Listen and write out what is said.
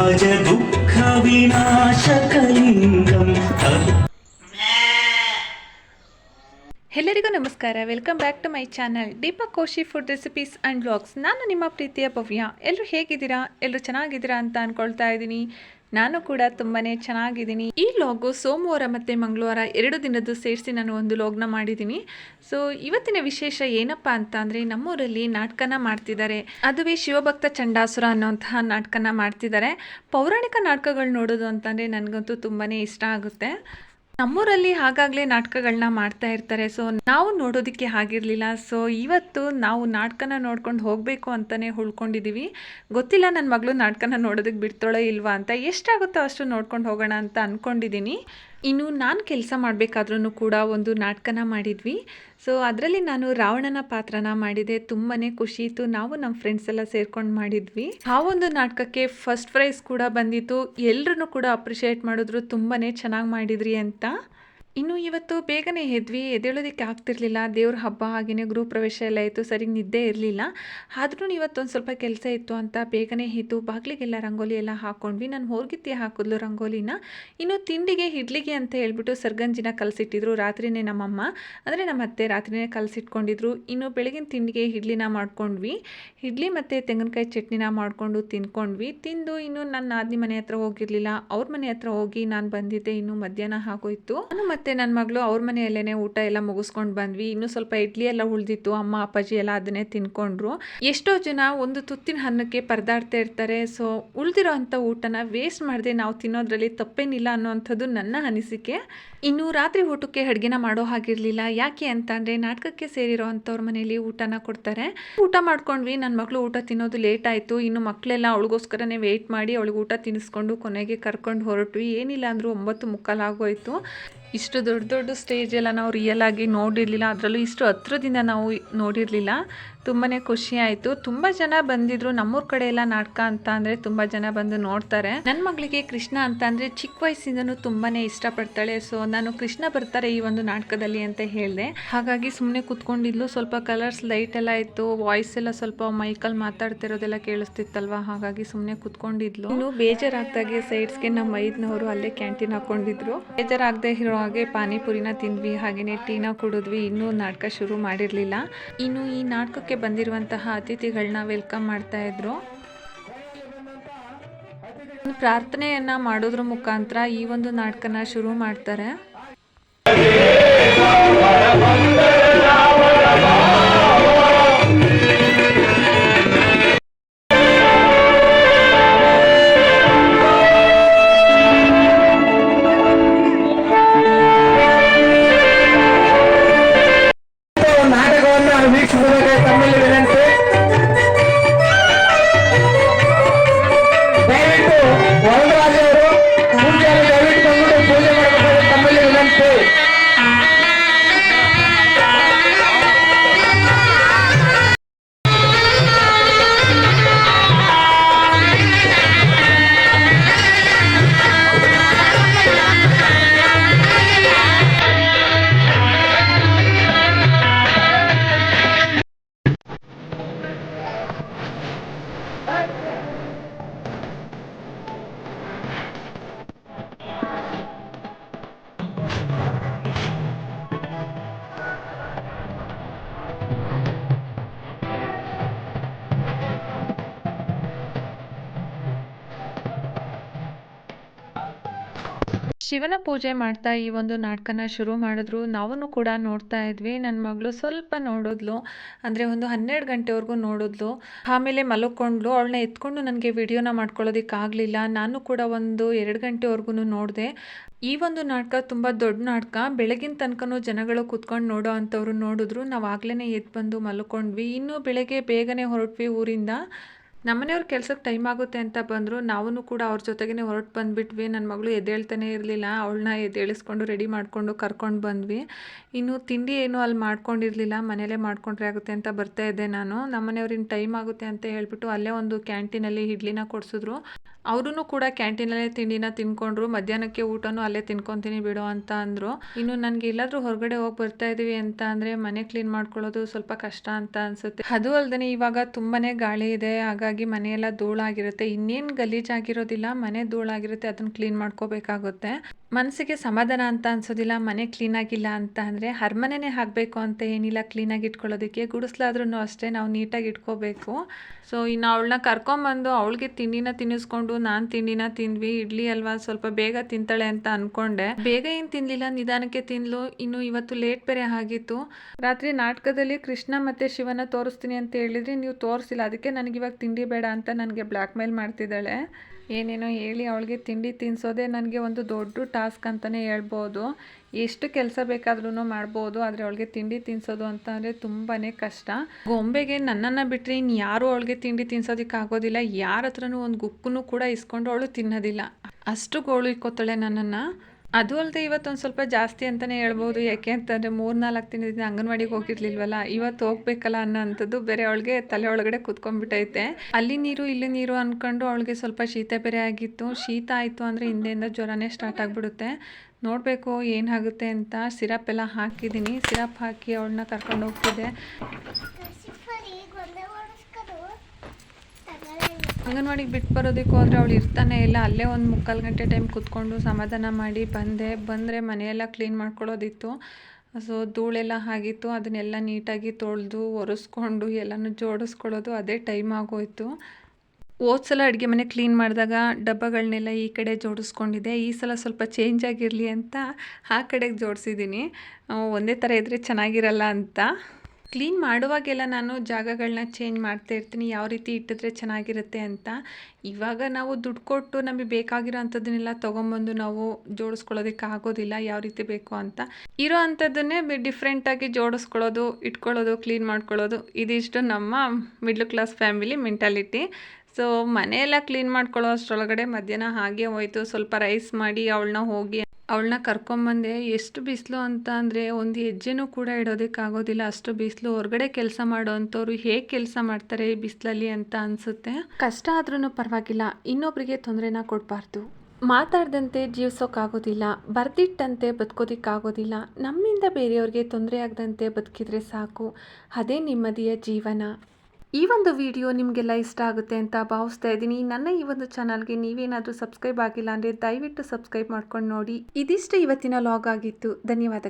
어제도 ನಮಸ್ಕಾರ. Welcome back to my channel Deepak Koshi food recipes and vlogs ನಾನು ನಿಮ್ಮ ಪ್ರೀತಿಯ ಭವ್ಯ. ಎಲ್ಲರೂ ಹೇಗಿದ್ದೀರಾ? ಎಲ್ಲರೂ ಚೆನ್ನಾಗಿದ್ದೀರಾ ಅಂತ ಅಂದ್ಕೊಳ್ತಾ ಇದ್ದೀನಿ. ನಾನು ಕೂಡ ತುಂಬಾ ಚೆನ್ನಾಗಿದ್ದೀನಿ. ಈ ಲಾಗು ಸೋಮವಾರ ಮತ್ತು ಮಂಗಳವಾರ ಎರಡು ದಿನದ್ದು ಸೇರಿಸಿ ನಾನು ಒಂದು ಲಾಗ್ನ ಮಾಡಿದ್ದೀನಿ. ಸೊ ಇವತ್ತಿನ ವಿಶೇಷ ಏನಪ್ಪ ಅಂತ ಅಂದರೆ ನಮ್ಮೂರಲ್ಲಿ ನಾಟಕನ ಮಾಡ್ತಿದ್ದಾರೆ. ಅದುವೇ ಶಿವಭಕ್ತ ಚಂಡಾಸುರ ಅನ್ನೋಂತಹ ನಾಟಕನ ಮಾಡ್ತಿದ್ದಾರೆ. ಪೌರಾಣಿಕ ನಾಟಕಗಳು ನೋಡೋದು ಅಂತಂದರೆ ನನಗಂತೂ ತುಂಬಾ ಇಷ್ಟ ಆಗುತ್ತೆ. ನಮ್ಮೂರಲ್ಲಿ ಹಾಗಾಗ್ಲೇ ನಾಟಕಗಳನ್ನ ಮಾಡ್ತಾ ಇರ್ತಾರೆ. ಸೊ, ನಾವು ನೋಡೋದಕ್ಕೆ ಆಗಿರಲಿಲ್ಲ ಸೊ, ಇವತ್ತು ನಾವು ನಾಟಕನ ನೋಡ್ಕೊಂಡು ಹೋಗಬೇಕು ಅಂತಲೇ ಉಳ್ಕೊಂಡಿದ್ದೀವಿ ಗೊತ್ತಿಲ್ಲ ನನ್ನ ಮಗಳು ನಾಟಕನ ನೋಡೋದಕ್ಕೆ ಬಿಡ್ತಾಳೆ ಇಲ್ವಾ ಅಂತ. ಎಷ್ಟಾಗುತ್ತೋ ಅಷ್ಟು ನೋಡ್ಕೊಂಡು ಹೋಗೋಣ ಅಂತ ಅಂದ್ಕೊಂಡಿದ್ದೀನಿ ಇನ್ನು ನಾನು ಕೆಲಸ ಮಾಡಬೇಕಾದ್ರೂ ಕೂಡ ಒಂದು ನಾಟಕನ ಮಾಡಿದ್ವಿ. ಸೊ ಅದರಲ್ಲಿ ನಾನು ರಾವಣನ ಪಾತ್ರನ ಮಾಡಿದೆ. ತುಂಬಾ ಖುಷಿ ಇತ್ತು. ನಾವು ನಮ್ಮ ಫ್ರೆಂಡ್ಸ್ ಎಲ್ಲ ಸೇರ್ಕೊಂಡು ಮಾಡಿದ್ವಿ. ಆ ಒಂದು ನಾಟಕಕ್ಕೆ ಫಸ್ಟ್ ಪ್ರೈಸ್ ಕೂಡ ಬಂದಿತ್ತು. ಎಲ್ಲರೂ ಕೂಡ ಅಪ್ರಿಷಿಯೇಟ್ ಮಾಡಿದ್ರು. ತುಂಬಾ ಚೆನ್ನಾಗಿ ಮಾಡಿದ್ರಿ ಅಂತ. ಇನ್ನು ಇವತ್ತು ಬೇಗನೆ ಎದ್ವಿ, ಎದ್ದೇಳೋದಕ್ಕೆ ಆಗ್ತಿರ್ಲಿಲ್ಲ. ದೇವ್ರ ಹಬ್ಬ ಹಾಗೆಯೇ ಗೃಹ ಪ್ರವೇಶ ಎಲ್ಲ ಇತ್ತು ಸರಿ ನಿದ್ದೆ ಇರಲಿಲ್ಲ. ಆದ್ರೂ ಇವತ್ತೊಂದು ಸ್ವಲ್ಪ ಕೆಲಸ ಇತ್ತು ಅಂತ ಬೇಗನೆ ಎದ್ದು ಬಾಗಿಲಿಗೆಲ್ಲ ರಂಗೋಲಿ ಎಲ್ಲ ಹಾಕ್ಕೊಂಡ್ವಿ ನಾನು ಹೋರ್ಗಿತ್ತಿ ಹಾಕಿದ್ಲು ರಂಗೋಲಿನ. ಇನ್ನು ತಿಂಡಿಗೆ ಇಡ್ಲಿಗೆ ಅಂತ ಹೇಳ್ಬಿಟ್ಟು ಸರ್ಗಂಜಿನ ಕಲಸಿಟ್ಟಿದ್ರು. ರಾತ್ರಿನೇ ನಮ್ಮಮ್ಮ. ಅಂದರೆ ನಮ್ಮ ಅತ್ತೆ ರಾತ್ರಿನೇ ಕಲಸಿಟ್ಕೊಂಡಿದ್ರು. ಇನ್ನು ಬೆಳಗಿನ ತಿಂಡಿಗೆ ಇಡ್ಲಿನ ಮಾಡ್ಕೊಂಡ್ವಿ. ಇಡ್ಲಿ ಮತ್ತು ತೆಂಗಿನಕಾಯಿ ಚಟ್ನಿನ ಮಾಡಿಕೊಂಡು ತಿನ್ಕೊಂಡ್ವಿ ತಿಂದು ಇನ್ನು ನನ್ನ ನಾದಿನಿ ಮನೆ ಹತ್ರ ಹೋಗಿರಲಿಲ್ಲ. ಅವ್ರ ಮನೆ ಹತ್ರ ಹೋಗಿ ನಾನು ಬಂದಿದ್ದೆ. ಇನ್ನು ಮಧ್ಯಾಹ್ನ ಆಗೋಯ್ತು ನಾನು ಮತ್ತೆ ನನ್ನ ಮಗಳು ಅವ್ರ ಮನೆಯಲ್ಲೇ ಊಟ ಎಲ್ಲ ಮುಗಿಸ್ಕೊಂಡು ಬಂದ್ವಿ. ಇನ್ನೂ ಸ್ವಲ್ಪ ಇಡ್ಲಿ ಎಲ್ಲ ಉಳಿದಿತ್ತು. ಅಮ್ಮ, ಅಪ್ಪಾಜಿ ಎಲ್ಲ ಅದನ್ನೇ ತಿನ್ಕೊಂಡ್ರು. ಎಷ್ಟೋ ಜನ ಒಂದು ತುತ್ತಿನ ಅನ್ನಕ್ಕೆ ಪರದಾಡ್ತಾ ಇರ್ತಾರೆ. ಸೊ, ಉಳಿದಿರೋ ಅಂಥ ಊಟನ ವೇಸ್ಟ್ ಮಾಡದೆ ನಾವು ತಿನ್ನೋದ್ರಲ್ಲಿ ತಪ್ಪೇನಿಲ್ಲ ಅನ್ನೋವಂಥದ್ದು ನನ್ನ ಅನಿಸಿಕೆ. ಇನ್ನು ರಾತ್ರಿ ಊಟಕ್ಕೆ ಅಡುಗೆನ ಮಾಡೋ ಹಾಗಿರಲಿಲ್ಲ. ಯಾಕೆ ಅಂತ ಅಂದರೆ ನಾಟಕಕ್ಕೆ ಸೇರಿರೋ ಅಂಥವ್ರ ಮನೇಲಿ ಊಟನ ಕೊಡ್ತಾರೆ. ಊಟ ಮಾಡ್ಕೊಂಡ್ವಿ. ನನ್ನ ಮಗಳು ಊಟ ತಿನ್ನೋದು ಲೇಟ್ ಆಯಿತು. ಇನ್ನು ಮಕ್ಕಳೆಲ್ಲ ಅವಳಿಗೋಸ್ಕರನೇ ವೆಯ್ಟ್ ಮಾಡಿ ಅವಳಿಗೆ ಊಟ ತಿನ್ನಿಸ್ಕೊಂಡು ಕೊನೆಗೆ ಕರ್ಕೊಂಡು ಹೊರಟ್ವಿ. ಏನಿಲ್ಲ ಅಂದರೂ ಒಂಬತ್ತು ಮುಕ್ಕಾಲು ಆಗೋಯ್ತು ಇಷ್ಟು ದೊಡ್ಡ ದೊಡ್ಡ ಸ್ಟೇಜ್ ಎಲ್ಲ ನಾವು ರಿಯಲ್ ಆಗಿ ನೋಡಿರಲಿಲ್ಲ. ಅದರಲ್ಲೂ ಇಷ್ಟು ಹತ್ರದಿಂದ ನಾವು ನೋಡಿರಲಿಲ್ಲ. ತುಂಬಾ ಖುಷಿ ಆಯಿತು. ತುಂಬ ಜನ ಬಂದಿದ್ರು. ನಮ್ಮೂರ ಕಡೆ ಎಲ್ಲ ನಾಟಕ ಅಂತ ಅಂದರೆ ತುಂಬ ಜನ ಬಂದು ನೋಡ್ತಾರೆ. ನನ್ನ ಮಗಳಿಗೆ ಕೃಷ್ಣ ಅಂತ ಅಂದರೆ ಚಿಕ್ಕ ವಯಸ್ಸಿಂದನೂ ತುಂಬಾ ಇಷ್ಟಪಡ್ತಾಳೆ. ಸೊ ನಾನು ಕೃಷ್ಣ ಬರ್ತಾರೆ ಈ ಒಂದು ನಾಟಕದಲ್ಲಿ ಅಂತ ಹೇಳಿದೆ. ಹಾಗಾಗಿ ಸುಮ್ಮನೆ ಕೂತ್ಕೊಂಡಿದ್ಲು. ಸ್ವಲ್ಪ ಕಲರ್ಸ್ ಲೈಟ್ ಎಲ್ಲ ಇತ್ತು. ವಾಯ್ಸ್ ಎಲ್ಲ ಸ್ವಲ್ಪ ಮೈಕಲ್ ಮಾತಾಡ್ತಿರೋದೆಲ್ಲ ಕೇಳಿಸ್ತಿತ್ತಲ್ವಾ? ಹಾಗಾಗಿ ಸುಮ್ಮನೆ ಕೂತ್ಕೊಂಡಿದ್ಲು. ಇನ್ನು ಬೇಜಾರಾಗ್ದಾಗೆ ಸೈಡ್ಸ್ಗೆ ನಮ್ಮ ಐದ್ನವರು ಅಲ್ಲೇ ಕ್ಯಾಂಟೀನ್ ಹಾಕೊಂಡಿದ್ರು. ಬೇಜಾರಾಗದೆ ಇರೋ ಹಾಗೆ ಪಾನಿಪುರಿನ ತಿಂದ್ವಿ ಹಾಗೆಯೇ ಟೀನ ಕುಡಿದ್ವಿ. ಇನ್ನೂ ನಾಟಕ ಶುರು ಮಾಡಿರಲಿಲ್ಲ. ಇನ್ನು ಈ ನಾಟಕಕ್ಕೆ ಬಂದಿರುವಂತಹ ಅತಿಥಿಗಳನ್ನ ವೆಲ್ಕಮ್ ಮಾಡ್ತಾ ಇದ್ರು. ಪ್ರಾರ್ಥನೆಯನ್ನ ಮಾಡೋದ್ರ ಮುಖಾಂತರ ಈ ಒಂದು ನಾಟಕನ ಶುರು ಮಾಡ್ತಾರೆ. ನಾಟಕವನ್ನು ವೀಕ್ಷಿಸಬೇಕಾಗಿ ತಮ್ಮಲ್ಲಿ ವಿನಂತಿ ದಯವಿಟ್ಟು ವರದರಾಜವರು ಪೂಜೆಯನ್ನು ದಯವಿಟ್ಟು ಬಂದ್ಬಿಟ್ಟು ಪೂಜೆ ಮಾಡಬೇಕಾಗಿ ತಮ್ಮಲ್ಲಿ ವಿನಂತಿ ಶಿವನ ಪೂಜೆ ಮಾಡ್ತಾ ಈ ಒಂದು ನಾಟಕನ ಶುರು ಮಾಡಿದ್ರು. ನಾವೂ ಕೂಡ ನೋಡ್ತಾ ಇದ್ವಿ. ನನ್ನ ಮಗಳು ಸ್ವಲ್ಪ ನೋಡಿದ್ಲು. ಅಂದರೆ ಒಂದು ಹನ್ನೆರಡು ಗಂಟೆವರೆಗೂ ನೋಡಿದ್ಲು. ಆಮೇಲೆ ಮಲಕ್ಕೊಂಡ್ಲು ಅವಳನ್ನ ಎತ್ಕೊಂಡು ನನಗೆ ವಿಡಿಯೋನ ಮಾಡ್ಕೊಳ್ಳೋದಕ್ಕಾಗಲಿಲ್ಲ. ನಾನು ಕೂಡ ಒಂದು ಎರಡು ಗಂಟೆವರೆಗೂ ನೋಡಿದೆ. ಈ ಒಂದು ನಾಟಕ ತುಂಬ ದೊಡ್ಡ ನಾಟಕ. ಬೆಳಗಿನ ತನಕನೂ ಜನಗಳು ಕೂತ್ಕೊಂಡು ನೋಡೋ ಅಂಥವ್ರು ನೋಡಿದ್ರು. ನಾವು ಆಗ್ಲೇ ಎದ್ದು ಬಂದು ಮಲ್ಕೊಂಡ್ವಿ. ಇನ್ನೂ ಬೆಳಗ್ಗೆ ಬೇಗನೆ ಹೊರಟ್ವಿ ಊರಿಂದ. ನಮ್ಮನೆಯವ್ರ ಕೆಲ್ಸಕ್ಕೆ ಟೈಮ್ ಆಗುತ್ತೆ ಅಂತ ಬಂದರು ನಾವೂ ಕೂಡ ಅವ್ರ ಜೊತೆಗೇ ಹೊರಟು ಬಂದುಬಿಟ್ವಿ. ನನ್ನ ಮಗಳು ಎದ್ದೇಳ್ತಾನೆ ಇರಲಿಲ್ಲ. ಅವಳನ್ನ ಎದ್ದೇಳಿಸ್ಕೊಂಡು ರೆಡಿ ಮಾಡಿಕೊಂಡು ಕರ್ಕೊಂಡು ಬಂದ್ವಿ. ಇನ್ನು ತಿಂಡಿ ಏನು ಅಲ್ಲಿ ಮಾಡ್ಕೊಂಡಿರಲಿಲ್ಲ. ಮನೆಯಲ್ಲೇ ಮಾಡ್ಕೊಂಡ್ರೆ ಆಗುತ್ತೆ ಅಂತ ಬರ್ತಾ ಇದ್ದೆ ನಾನು. ನಮ್ಮನೆಯವ್ರಿನ ಟೈಮ್ ಆಗುತ್ತೆ ಅಂತ ಹೇಳಿಬಿಟ್ಟು ಅಲ್ಲೇ ಒಂದು ಕ್ಯಾಂಟೀನಲ್ಲಿ ಇಡ್ಲಿನ ಕೊಡಿಸಿದ್ರು. ಅವರೂ ಕೂಡ ಕ್ಯಾಂಟೀನಲ್ಲೇ ತಿಂಡಿನ ತಿನ್ಕೊಂಡ್ರು. ಮಧ್ಯಾಹ್ನಕ್ಕೆ ಊಟನೂ ಅಲ್ಲೇ ತಿನ್ಕೊತೀನಿ ಬಿಡು ಅಂತ ಅಂದರು. ಇನ್ನು ನನಗೆ ಎಲ್ಲಾದರೂ ಹೊರಗಡೆ ಹೋಗಿ ಬರ್ತಾ ಇದ್ದೀವಿ ಅಂತ ಅಂದರೆ ಮನೆ ಕ್ಲೀನ್ ಮಾಡ್ಕೊಳ್ಳೋದು ಸ್ವಲ್ಪ ಕಷ್ಟ ಅಂತ ಅನಿಸುತ್ತೆ. ಅದು ಅಲ್ಲದೆ ಇವಾಗ ತುಂಬಾ ಗಾಳಿ ಇದೆ. ಹಾಗಾಗಿ ಹಾಗಾಗಿ ಮನೆಯೆಲ್ಲ ಧೂಳಾಗಿರುತ್ತೆ. ಇನ್ನೇನು ಗಲೀಜಾಗಿರೋದಿಲ್ಲ ಮನೆ ಧೂಳಾಗಿರುತ್ತೆ ಅದನ್ನು ಕ್ಲೀನ್ ಮಾಡ್ಕೋಬೇಕಾಗುತ್ತೆ. ಮನಸ್ಸಿಗೆ ಸಮಾಧಾನ ಅಂತ ಅನ್ಸೋದಿಲ್ಲ, ಮನೆ ಕ್ಲೀನಾಗಿಲ್ಲ ಅಂತ ಅಂದರೆ ಹರ್ಮನೆನೇ ಆಗಬೇಕು ಅಂತ ಏನಿಲ್ಲ ಕ್ಲೀನಾಗಿ ಇಟ್ಕೊಳ್ಳೋದಕ್ಕೆ. ಗುಡಿಸ್ಲಾದ್ರೂ ಅಷ್ಟೇ, ನಾವು ನೀಟಾಗಿ ಇಟ್ಕೋಬೇಕು. ಸೊ ಇನ್ನು ಅವಳನ್ನ ಕರ್ಕೊಂಬಂದು ಅವಳಿಗೆ ತಿಂಡಿನ ತಿನ್ನಿಸ್ಕೊಂಡು ನಾನು ತಿಂಡಿನ ತಿಂದ್ವಿ, ಇಡ್ಲಿ ಅಲ್ವಾ, ಸ್ವಲ್ಪ ಬೇಗ ತಿಂತಾಳೆ ಅಂತ ಅನ್ಕೊಂಡೆ. ಬೇಗ ಏನು ತಿನ್ಲಿಲ್ಲ, ನಿಧಾನಕ್ಕೆ ತಿನ್ಲು. ಇನ್ನು ಇವತ್ತು ಲೇಟ್ ಬೇರೆ ಆಗಿತ್ತು. ರಾತ್ರಿ ನಾಟಕದಲ್ಲಿ ಕೃಷ್ಣ ಮತ್ತು ಶಿವನ ತೋರಿಸ್ತೀನಿ ಅಂತ ಹೇಳಿದ್ರಿ ನೀವು ತೋರಿಸಿಲ್ಲ, ಅದಕ್ಕೆ ನನಗಿವಾಗ ತಿಂಡಿ ಬೇಡ ಅಂತ ನನಗೆ ಬ್ಲ್ಯಾಕ್ ಮೇಲ್ ಮಾಡ್ತಿದ್ದಾಳೆ. ಏನೇನೋ ಹೇಳಿ ಅವಳಿಗೆ ತಿಂಡಿ ತಿನ್ನಿಸೋದೇ ನನಗೆ ಒಂದು ದೊಡ್ಡ ಟಾಸ್ಕ್ ಅಂತಲೇ ಹೇಳ್ಬೋದು. ಎಷ್ಟು ಕೆಲಸ ಬೇಕಾದ್ರೂ ಮಾಡ್ಬೋದು, ಆದರೆ ಅವಳಿಗೆ ತಿಂಡಿ ತಿನ್ನಿಸೋದು ಅಂತ ಅಂದರೆ ತುಂಬಾ ಕಷ್ಟ. ಗೊಂಬೆಗೆ ನನ್ನನ್ನು ಬಿಟ್ಟರೆ ಇನ್ನು ಯಾರೂ ಅವಳಿಗೆ ತಿಂಡಿ ತಿನ್ಸೋದಕ್ಕೆ ಆಗೋದಿಲ್ಲ. ಯಾರ ಹತ್ರನೂ ಒಂದು ಗುಕ್ಕುನೂ ಕೂಡ ಇಸ್ಕೊಂಡು ಅವಳು ತಿನ್ನೋದಿಲ್ಲ. ಅಷ್ಟು ಗೋಳು ಇಕ್ಕೋತಾಳೆ ನನ್ನನ್ನು. ಅದು ಅಲ್ಲದೆ ಇವತ್ತೊಂದು ಸ್ವಲ್ಪ ಜಾಸ್ತಿ ಅಂತಲೇ ಹೇಳ್ಬೋದು. ಯಾಕೆ ಅಂತಂದರೆ ಮೂರು ನಾಲ್ಕು ದಿನದಿಂದ ಅಂಗನವಾಡಿಗೆ ಹೋಗಿರ್ಲಿಲ್ವಲ್ಲ, ಇವತ್ತು ಹೋಗ್ಬೇಕಲ್ಲ ಅನ್ನೋ ಅಂಥದ್ದು ಬೇರೆ ಅವಳಿಗೆ ತಲೆ ಒಳಗಡೆ ಕುತ್ಕೊಂಡ್ಬಿಟ್ಟೈತೆ ಅಲ್ಲಿ ನೀರು, ಇಲ್ಲಿ ನೀರು ಅಂದ್ಕೊಂಡು ಅವಳಿಗೆ ಸ್ವಲ್ಪ ಶೀತ ಬೇರೆ ಆಗಿತ್ತು. ಶೀತ ಆಯಿತು ಅಂದರೆ ಹಿಂದೆಯಿಂದ ಜ್ವರನೇ ಸ್ಟಾರ್ಟ್ ಆಗಿಬಿಡುತ್ತೆ. ನೋಡಬೇಕು ಏನಾಗುತ್ತೆ ಅಂತ. ಸಿರಪ್ ಎಲ್ಲ ಹಾಕಿದ್ದೀನಿ. ಸಿರಪ್ ಹಾಕಿ ಅವಳನ್ನ ಕರ್ಕೊಂಡು ಹೋಗ್ತಿದ್ದೆ. ಅಂಗನವಾಡಿಗೆ ಬಿಟ್ಟು ಬರೋದಕ್ಕೆ ಹೋದರೆ ಅವಳು ಇರ್ತಾನೆ ಇಲ್ಲ. ಅಲ್ಲೇ ಒಂದು ಮುಕ್ಕಾಲು ಗಂಟೆ ಟೈಮ್ ಕೂತ್ಕೊಂಡು ಸಮಾಧಾನ ಮಾಡಿ ಬಂದೆ. ಬಂದರೆ ಮನೆಯೆಲ್ಲ ಕ್ಲೀನ್ ಮಾಡ್ಕೊಳ್ಳೋದಿತ್ತು. ಸೊ ಧೂಳೆಲ್ಲ ಆಗಿತ್ತು. ಅದನ್ನೆಲ್ಲ ನೀಟಾಗಿ ತೊಳೆದು, ಒರೆಸ್ಕೊಂಡು, ಎಲ್ಲನೂ ಜೋಡಿಸ್ಕೊಳ್ಳೋದು ಅದೇ ಟೈಮ್ ಆಗೋಯ್ತು. ಸಲ ಅಡುಗೆ ಮನೆ ಕ್ಲೀನ್ ಮಾಡಿದಾಗ ಡಬ್ಬಗಳನ್ನೆಲ್ಲ ಈ ಕಡೆ ಜೋಡಿಸ್ಕೊಂಡಿದ್ದೆ. ಈ ಸಲ ಸ್ವಲ್ಪ ಚೇಂಜ್ ಆಗಿರಲಿ ಅಂತ ಆ ಕಡೆಗೆ ಜೋಡಿಸಿದ್ದೀನಿ. ಒಂದೇ ಥರ ಇದ್ದರೆ ಚೆನ್ನಾಗಿರಲ್ಲ ಅಂತ. ಕ್ಲೀನ್ ಮಾಡುವಾಗೆಲ್ಲ ನಾನು ಜಾಗಗಳನ್ನ ಚೇಂಜ್ ಮಾಡ್ತಾ ಇರ್ತೀನಿ, ಯಾವ ರೀತಿ ಇಟ್ಟಿದ್ರೆ ಚೆನ್ನಾಗಿರುತ್ತೆ ಅಂತ. ಇವಾಗ ನಾವು ದುಡ್ಡು ಕೊಟ್ಟು ನಮಗೆ ಬೇಕಾಗಿರೋ ಅಂಥದ್ದನ್ನೆಲ್ಲ ತೊಗೊಂಬಂದು ನಾವು ಜೋಡಿಸ್ಕೊಳ್ಳೋದಕ್ಕೆ ಆಗೋದಿಲ್ಲ, ಯಾವ ರೀತಿ ಬೇಕು ಅಂತ. ಇರೋ ಅಂಥದ್ದನ್ನೇ ಡಿಫ್ರೆಂಟಾಗಿ ಜೋಡಿಸ್ಕೊಳ್ಳೋದು, ಇಟ್ಕೊಳ್ಳೋದು ಕ್ಲೀನ್ ಮಾಡ್ಕೊಳ್ಳೋದು. ಇದಿಷ್ಟು ನಮ್ಮ middle class family mentality so ಮನೆಯೆಲ್ಲ ಕ್ಲೀನ್ ಮಾಡ್ಕೊಳ್ಳೋ ಅಷ್ಟರೊಳಗಡೆ ಮಧ್ಯಾಹ್ನ ಹಾಗೆ ಹೋಯ್ತು. ಸ್ವಲ್ಪ ರೈಸ್ ಮಾಡಿ, ಅವಳನ್ನ ಹೋಗಿ ಅವಳನ್ನ ಕರ್ಕೊಂಬಂದೆ, ಎಷ್ಟು ಬಿಸಿಲು ಅಂತ ಅಂದರೆ ಒಂದು ಹೆಜ್ಜೆನೂ ಕೂಡ ಇಡೋದಕ್ಕಾಗೋದಿಲ್ಲ. ಅಷ್ಟು ಬಿಸಿಲು ಹೊರಗಡೆ ಕೆಲಸ ಮಾಡೋವಂಥವ್ರು ಹೇಗೆ ಕೆಲಸ ಮಾಡ್ತಾರೆ ಈ ಬಿಸಿಲಲ್ಲಿ ಅಂತ ಅನಿಸುತ್ತೆ. ಕಷ್ಟ ಆದ್ರೂ ಪರವಾಗಿಲ್ಲ. ಇನ್ನೊಬ್ಬರಿಗೆ ತೊಂದರೆನ ಕೊಡಬಾರ್ದು. ಮಾತಾಡ್ದಂತೆ ಜೀವಿಸೋಕ್ಕಾಗೋದಿಲ್ಲ ಬರ್ದಿಟ್ಟಂತೆ ಬದುಕೋದಿಕ್ಕಾಗೋದಿಲ್ಲ. ನಮ್ಮಿಂದ ಬೇರೆಯವ್ರಿಗೆ ತೊಂದರೆ ಆಗದಂತೆ ಬದುಕಿದ್ರೆ ಸಾಕು. ಅದೇ ನೆಮ್ಮದಿಯ ಜೀವನ. ಈ ಒಂದು ವಿಡಿಯೋ ನಿಮಗೆಲ್ಲ ಇಷ್ಟ ಆಗುತ್ತೆ ಅಂತ ಭಾವಿಸ್ತಾ ಇದ್ದೀನಿ. ನನ್ನ ಈ ಒಂದು ಚಾನಲ್ಗೆ ನೀವೇನಾದರೂ ಸಬ್ಸ್ಕ್ರೈಬ್ ಆಗಿಲ್ಲ ಅಂದರೆ ದಯವಿಟ್ಟು ಸಬ್ಸ್ಕ್ರೈಬ್ ಮಾಡ್ಕೊಂಡು ನೋಡಿ. ಇದಿಷ್ಟು ಇವತ್ತಿನ ಲಾಗ್ ಆಗಿತ್ತು. ಧನ್ಯವಾದಗಳು.